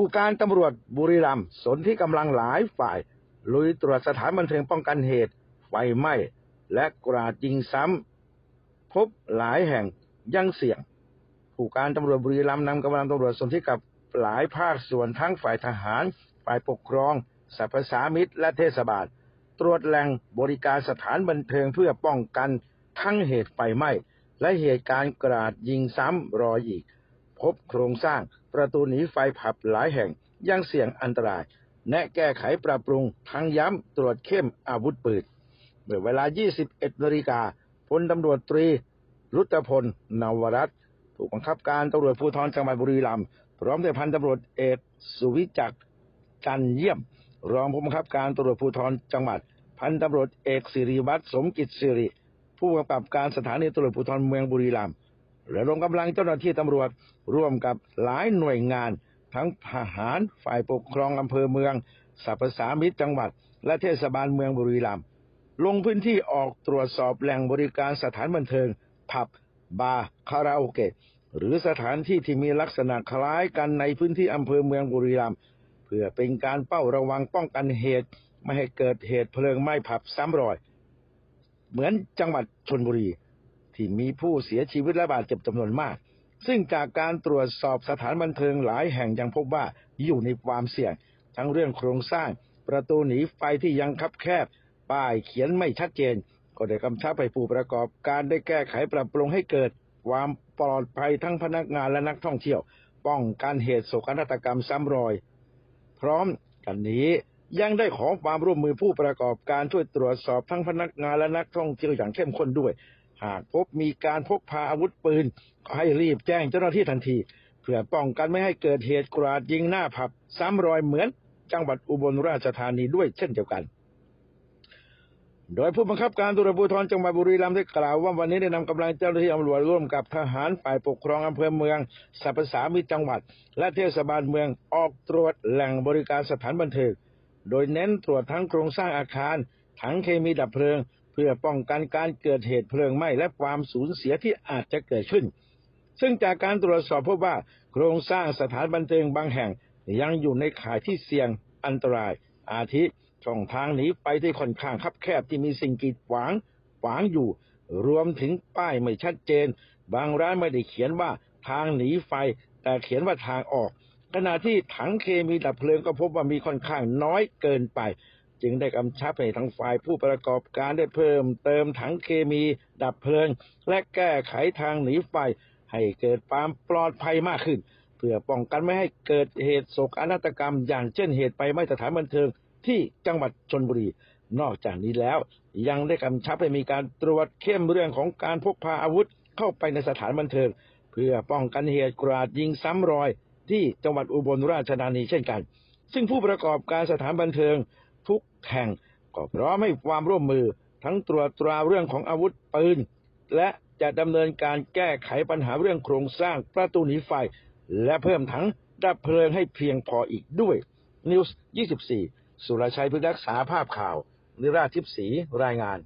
ผู้การตำรวจบุรีรัมย์สนที่กำลังหลายฝ่าย ลุยตรวจสถานบันเทิงป้องกันเหตุ ไฟไหม้และกราดยิงซ้ำ พบหลายแห่งยังเสี่ยง ผู้การตำรวจบุรีรัมย์นำกำลังตำรวจสนที่กับหลายภาคส่วนทั้งฝ่ายทหาร ฝ่ายปกครองสรรพสามิตและเทศบาล ตรวจแหล่งบริการสถานบันเทิงเพื่อป้องกันทั้งเหตุไฟไหม้และเหตุการณ์กราดยิงซ้ำรออีก พบโครงสร้างประตูหนีไฟผับหลายแห่งยังเสี่ยงอันตราย แนะแก้ไขปรับปรุงทั้งย้ำตรวจเข้มอาวุธปืนเมื่อเวลา 21นาฬิกาพลตำรวจตรีรุตพลนวรัตผู้บังคับการตำรวจภูธรจังหวัดบุรีรัมย์พร้อมด้วยพันตำรวจเอกสุวิจักรจันเยี่ยม รองผู้บังคับการตำรวจภูธรจังหวัด พันตำรวจเอกสิริวัตรสมกิจสิริ ผู้กำกับการสถานีตำรวจภูธรเมืองบุรีรัมย์ ระดมกำลังเจ้าหน้าที่ตำรวจ ร่วมกับหลายหน่วยงาน ทั้งทหารฝ่ายปกครองอำเภอเมืองสรรพสามิตจังหวัด และเทศบาลเมืองบุรีรัมย์ลงพื้นที่ออกตรวจสอบแหล่งบริการสถานบันเทิง ผับบาร์คาราโอเกะหรือสถานที่ที่มีลักษณะคล้ายกันในพื้นที่อำเภอเมืองบุรีรัมย์เพื่อเป็นการเป้าระวังป้องกันเหตุ ไม่ให้เกิดเหตุเพลิงไหม้ผับซ้ำรอย เหมือนจังหวัดชนบุรี ที่มีผู้เสียชีวิตและบาดเจ็บจำนวนมาก ซึ่งจากการตรวจสอบสถานบันเทิงหลายแห่งยังพบว่าอยู่ในความเสี่ยง ทั้งเรื่องโครงสร้าง ประตูหนีไฟที่ยังคับแคบ ป้ายเขียนไม่ชัดเจน ก็ได้กำชับให้ผู้ประกอบการได้แก้ไขปรับปรุงให้เกิด ความปลอดภัยทั้งพนักงานและนักท่องเที่ยว ป้องกันเหตุโศกนาฏกรรมซ้ำรอย พร้อมกันนี้ยังได้ขอความร่วมมือผู้ประกอบการช่วยตรวจสอบทั้งพนักงานและนักท่องเที่ยวอย่างเข้มข้นด้วย หากพบมีการพกพาอาวุธปืนก็ให้รีบแจ้งเจ้าหน้าที่ทันที เพื่อป้องกันไม่ให้เกิดเหตุกราดยิงหน้าผับ ซ้ำรอยเหมือนจังหวัดอุบลราชธานีด้วยเช่นเดียวกัน โดยผู้บังคับการตำรภูธรจังหวัดบุรีรัมย์ได้กล่าวว่าวันนี้ได้นำกำลังเจ้าหน้าที่ตำรวจร่วมกับทหารฝ่ายปกครองอำเภอเมืองสรรพสามิตจังหวัด และเทศบาลเมืองออกตรวจแหล่งบริการสถานบันเทิงโดยเน้นตรวจทั้งโครงสร้างอาคารถังเคมีดับเพลิง พื่อป้องกันการเกิดเหตุเพลิงไหม้และความสูญเสียที่อาจจะเกิดขึ้น ซึ่งจากการตรวจสอบพบว่าโครงสร้างสถานบันเทิงบางแห่ง ยังอยู่ในข่ายที่เสี่ยงอันตราย อาทิช่องทางหนีไปที่ค่อนข้างคับแคบที่มีสิ่งกีดขวางขวางอยู่ รวมถึงป้ายไม่ชัดเจน บางร้านไม่ได้เขียนว่าทางหนีไฟ แต่เขียนว่าทางออก ขณะที่ถังเคมีดับเพลิงก็พบว่ามีค่อนข้างน้อยเกินไป จึงได้กำชับให้ทางฝ่ายผู้ประกอบการได้เพิ่ม เติมถังเคมีดับเพลิง และแก้ไขทางหนีไฟ ให้เกิดความปลอดภัยมากขึ้น เพื่อป้องกันไม่ให้เกิดเหตุโศกนาฏกรรม อย่างเช่นเหตุไฟไหม้สถานบันเทิงที่จังหวัดชนบุรี นอกจากนี้แล้ว ยังได้กำชับให้มีการตรวจเข้มเรื่องของการพกพาอาวุธเข้าไปในสถานบันเทิง เพื่อป้องกันเหตุกราดยิงซ้ำรอย ที่จังหวัดอุบลราชธานีเช่นกัน ซึ่งผู้ประกอบการสถานบันเทิง ทุกแห่ง ก็พร้อมให้ความร่วมมือทั้งตรวจตราเรื่องของอาวุธปืน และจะดำเนินการแก้ไขปัญหาเรื่องโครงสร้างประตูหนีไฟ และเพิ่มถังดับเพลิงให้เพียงพออีกด้วย News 24 สุรชัยพึกษ์รักษาภาพข่าว นิราชทิพย์ศรีรายงาน